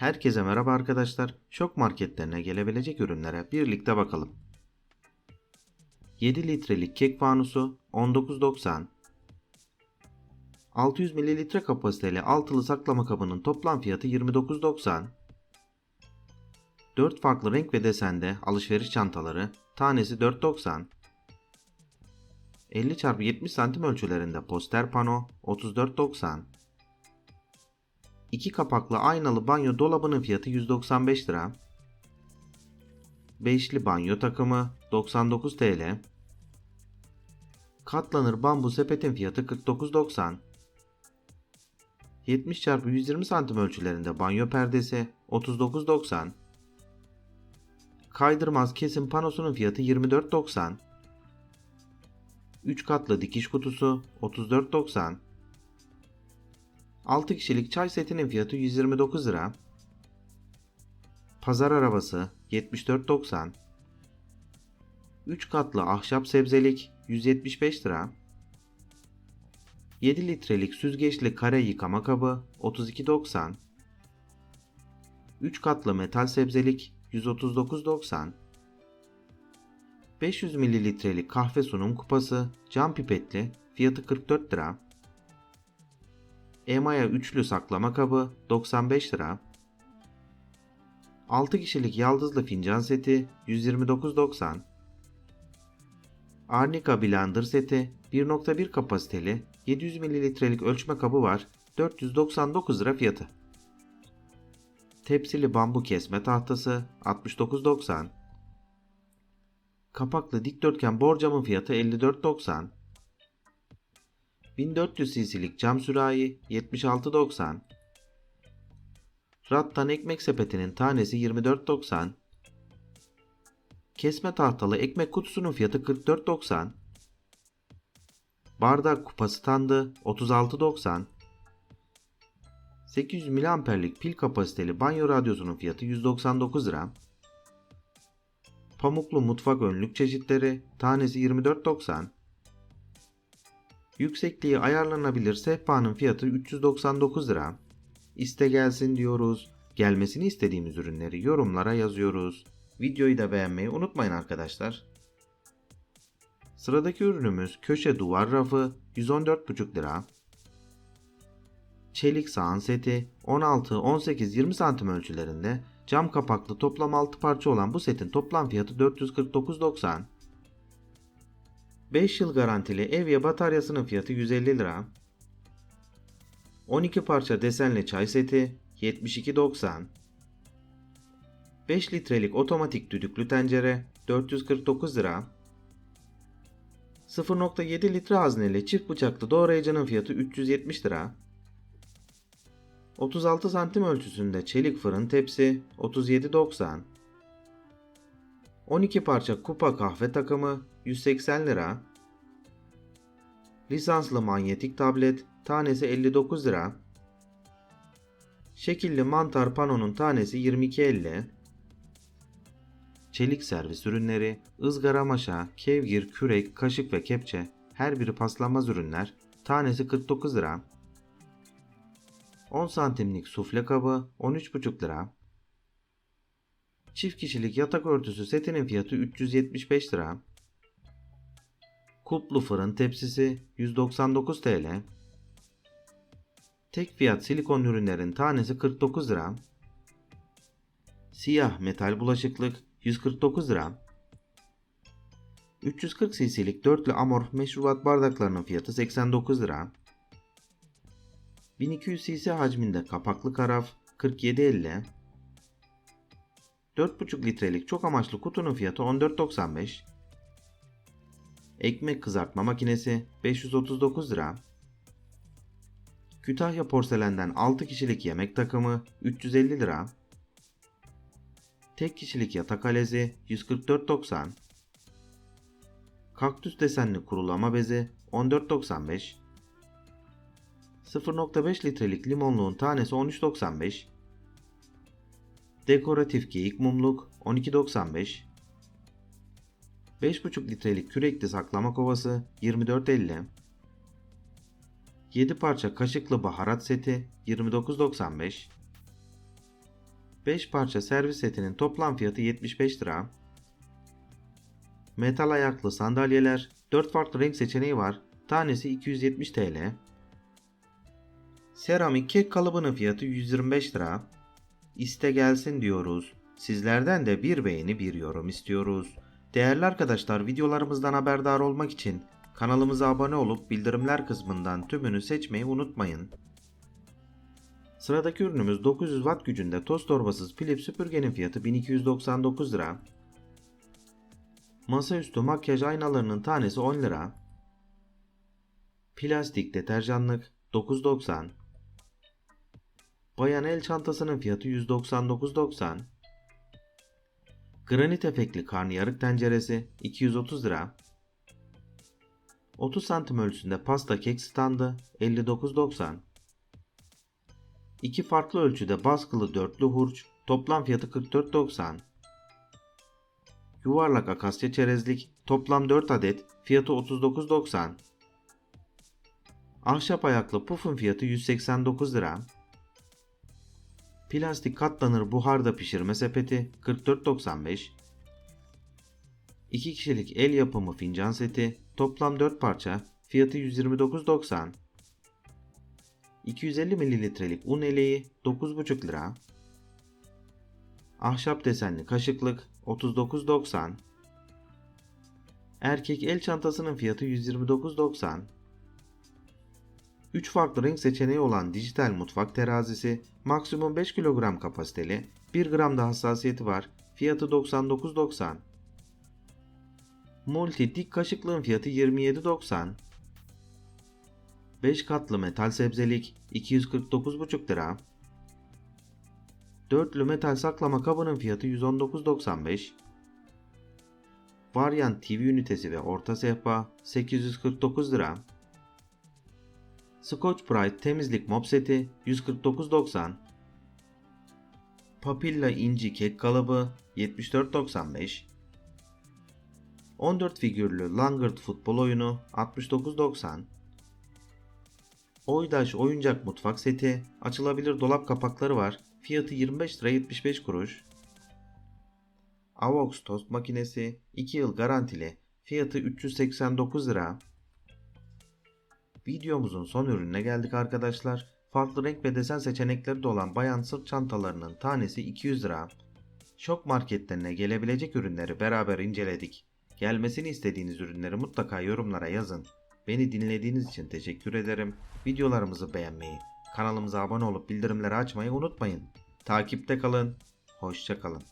Herkese merhaba arkadaşlar. Şok marketlerine gelebilecek ürünlere birlikte bakalım. 7 litrelik kek fanusu 19.90 600 mililitre kapasiteli altılı saklama kabının toplam fiyatı 29.90 4 farklı renk ve desende alışveriş çantaları tanesi 4.90 50 x 70 cm ölçülerinde poster pano 34.90 2 kapaklı aynalı banyo dolabının fiyatı 195 lira. Beşli banyo takımı 99 TL. Katlanır bambu sepetin fiyatı 49.90. 70 x 120 cm ölçülerinde banyo perdesi 39.90. Kaydırmaz kesim panosunun fiyatı 24.90. 3 katlı dikiş kutusu 34.90. 6 kişilik çay setinin fiyatı 129 lira. Pazar arabası 74.90. 3 katlı ahşap sebzelik 175 lira. 7 litrelik süzgeçli kare yıkama kabı 32.90. 3 katlı metal sebzelik 139.90. 500 mililitrelik kahve sunum kupası cam pipetli fiyatı 44 lira. Emaya üçlü saklama kabı 95 lira. 6 kişilik yaldızlı fincan seti 129.90. Arnica blender seti 1.1 kapasiteli 700 mililitrelik ölçme kabı var 499 lira fiyatı. Tepsili bambu kesme tahtası 69.90. Kapaklı dikdörtgen borcamın fiyatı 54.90. 1400 cc'lik cam sürahi 76.90. Rattan ekmek sepetinin tanesi 24.90. Kesme tahtalı ekmek kutusunun fiyatı 44.90. Bardak kupa standı 36.90. 800 miliamperlik pil kapasiteli banyo radyosunun fiyatı 199 lira. Pamuklu mutfak önlük çeşitleri tanesi 24.90. Yüksekliği ayarlanabilir sehpanın fiyatı 399 lira. İste gelsin diyoruz. Gelmesini istediğimiz ürünleri yorumlara yazıyoruz. Videoyu da beğenmeyi unutmayın arkadaşlar. Sıradaki ürünümüz köşe duvar rafı 114,5 lira. Çelik sahan seti 16, 18, 20 santim ölçülerinde cam kapaklı toplam 6 parça olan bu setin toplam fiyatı 449.90. 5 yıl garantili Evya bataryasının fiyatı 150 lira. 12 parça desenli çay seti 72.90. 5 litrelik otomatik düdüklü tencere 449 lira. 0.7 litre hazneli çift bıçaklı doğrayıcının fiyatı 370 lira. 36 santim ölçüsünde çelik fırın tepsi 37.90. 12 parça kupa kahve takımı 180 lira. Lisanslı manyetik tablet tanesi 59 lira. Şekilli mantar panonun tanesi 22.50. Çelik servis ürünleri, ızgara maşa, kevgir, kürek, kaşık ve kepçe her biri paslanmaz ürünler tanesi 49 lira. 10 santimlik sufle kabı 13,5 lira. Çift kişilik yatak örtüsü setinin fiyatı 375 lira. Kuplu fırın tepsisi 199 TL. Tek fiyat silikon ürünlerin tanesi 49 lira. Siyah metal bulaşıklık 149 lira. 340 cc'lik dörtlü amorf meşrubat bardaklarının fiyatı 89 lira. 1200 cc hacminde kapaklı karaf 47.50. 4,5 litrelik çok amaçlı kutunun fiyatı 14.95. Ekmek kızartma makinesi 539 lira. Kütahya porselenden 6 kişilik yemek takımı 350 lira. Tek kişilik yatak alezi 144.90. Kaktüs desenli kurulama bezi 14.95. 0.5 litrelik limonluğun tanesi 13.95. Dekoratif geyik mumluk 12.95. 5,5 litrelik kürekli saklama kovası 24.50. 7 parça kaşıklı baharat seti 29.95. 5 parça servis setinin toplam fiyatı 75 lira. Metal ayaklı sandalyeler 4 farklı renk seçeneği var. Tanesi 270 TL. Seramik kek kalıbının fiyatı 125 lira. İste gelsin diyoruz. Sizlerden de bir beğeni bir yorum istiyoruz. Değerli arkadaşlar videolarımızdan haberdar olmak için kanalımıza abone olup bildirimler kısmından tümünü seçmeyi unutmayın. Sıradaki ürünümüz 900 watt gücünde toz torbasız Philips süpürgenin fiyatı 1299 lira. Masaüstü makyaj aynalarının tanesi 10 lira. Plastik deterjanlık 9.90. Bayan el çantasının fiyatı 199.90. Granit efekli karnıyarık tenceresi 230 lira. 30 santim ölçüsünde pasta kek standı 59.90. İki farklı ölçüde baskılı dörtlü hurç toplam fiyatı 44.90. Yuvarlak akasya çerezlik toplam 4 adet fiyatı 39.90. Ahşap ayaklı pufun fiyatı 189 lira. Plastik katlanır buharda pişirme sepeti 44.95. 2 kişilik el yapımı fincan seti toplam 4 parça fiyatı 129.90. 250 mililitrelik un eleği 9,5 lira. Ahşap desenli kaşıklık 39.90. Erkek el çantasının fiyatı 129.90. 3 farklı renk seçeneği olan dijital mutfak terazisi, maksimum 5 kilogram kapasiteli, 1 gram da hassasiyeti var, fiyatı 99.90. Multi dik kaşıklığın fiyatı 27.90. 5 katlı metal sebzelik 249,5 lira. Dörtlü metal saklama kabının fiyatı 119.95. Varyant TV ünitesi ve orta sehpa 849 lira. Scotch Brite temizlik mop seti 149.90. Papilla inci kek kalıbı 74.95. 14 figürlü Langırt futbol oyunu 69.90. Oydaş oyuncak mutfak seti, açılabilir dolap kapakları var. Fiyatı 25 lira 75 kuruş. Avox tost makinesi 2 yıl garantili. Fiyatı 389 lira. Videomuzun son ürününe geldik arkadaşlar. Farklı renk ve desen seçenekleri de olan bayan sırt çantalarının tanesi 200 lira. Şok marketlerine gelebilecek ürünleri beraber inceledik. Gelmesini istediğiniz ürünleri mutlaka yorumlara yazın. Beni dinlediğiniz için teşekkür ederim. Videolarımızı beğenmeyi, kanalımıza abone olup bildirimleri açmayı unutmayın. Takipte kalın. Hoşça kalın.